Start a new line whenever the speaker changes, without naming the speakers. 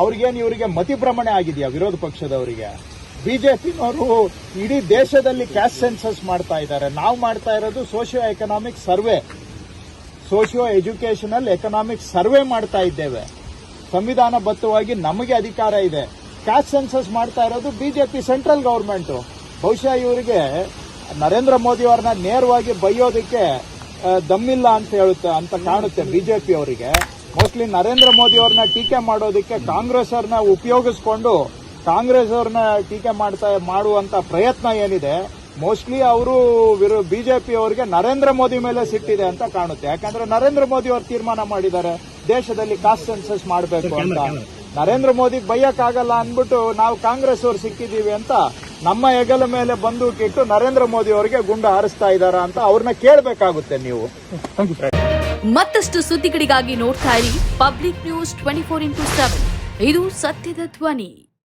ಅವ್ರಿಗೇನು ಇವರಿಗೆ ಮತಿಭ್ರಮಣೆ ಆಗಿದೆಯಾ ವಿರೋಧ ಪಕ್ಷದವರಿಗೆ? ಬಿಜೆಪಿನವರು ಇಡೀ ದೇಶದಲ್ಲಿ ಕ್ಯಾಸ್ಟ್ ಸೆನ್ಸಸ್ ಮಾಡ್ತಾ ಇದ್ದಾರೆ. ನಾವು ಮಾಡ್ತಾ ಇರೋದು socio economic survey socio educational economic survey ಮಾಡ್ತಾ ಇದ್ದೇವೆ. ಸಂವಿಧಾನಬದ್ಧವಾಗಿ ನಮಗೆ ಅಧಿಕಾರ ಇದೆ. ಕ್ಯಾಸ್ಟ್ ಸೆನ್ಸಸ್ ಮಾಡ್ತಾ ಇರೋದು ಬಿಜೆಪಿ ಸೆಂಟ್ರಲ್ ಗೌರ್ಮೆಂಟ್ ಬಹುಶಃ ಇವರಿಗೆ ನರೇಂದ್ರ ಮೋದಿ ಅವರನ್ನ ನೇರವಾಗಿ ಬೈಯೋದಕ್ಕೆ ದಮ್ಮಿಲ್ಲ ಅಂತ ಹೇಳುತ್ತೆ ಅಂತ ಕಾಣುತ್ತೆ ಬಿಜೆಪಿ ಅವರಿಗೆ. ಮೋಸ್ಟ್ಲಿ ನರೇಂದ್ರ ಮೋದಿ ಅವ್ರನ್ನ ಟೀಕೆ ಮಾಡೋದಕ್ಕೆ ಕಾಂಗ್ರೆಸ್ ಅವ್ರನ್ನ ಉಪಯೋಗಿಸ್ಕೊಂಡು ಕಾಂಗ್ರೆಸ್ ಅವ್ರನ್ನ ಟೀಕೆ ಮಾಡ್ತಾ ಮಾಡುವಂತ ಪ್ರಯತ್ನ ಏನಿದೆ ಮೋಸ್ಟ್ಲಿ ಅವರು ಬಿಜೆಪಿ ಅವರಿಗೆ ನರೇಂದ್ರ ಮೋದಿ ಮೇಲೆ ಸಿಟ್ಟಿದೆ ಅಂತ ಕಾಣುತ್ತೆ. ಯಾಕಂದ್ರೆ ನರೇಂದ್ರ ಮೋದಿ ಅವರು ತೀರ್ಮಾನ ಮಾಡಿದ್ದಾರೆ ದೇಶದಲ್ಲಿ ಕಾಸ್ಟ್ ಸೆನ್ಸಸ್ ಮಾಡಬೇಕು ಅಂತ. ನರೇಂದ್ರ ಮೋದಿ ಬೈಯಕ್ಕಾಗಲ್ಲ ಅಂದ್ಬಿಟ್ಟು ನಾವು ಕಾಂಗ್ರೆಸ್ ಅವ್ರು ಸಿಕ್ಕಿದೀವಿ ಅಂತ ನಮ್ಮ ಹೆಗಲ ಮೇಲೆ ಬಂದೂಕಿಟ್ಟು ನರೇಂದ್ರ ಮೋದಿ ಅವರಿಗೆ ಗುಂಡು ಹಾರಿಸ್ತಾ ಇದ್ದಾರಾ ಅಂತ ಅವ್ರನ್ನ ಕೇಳಬೇಕಾಗುತ್ತೆ ನೀವು.
ಮತ್ತಷ್ಟು ಸುದ್ದಿಗಳಿಗಾಗಿ ನೋಡ್ತಾ ಇರಿ public news twenty four into seven. ಇದು ಸತ್ಯದ ಧ್ವನಿ.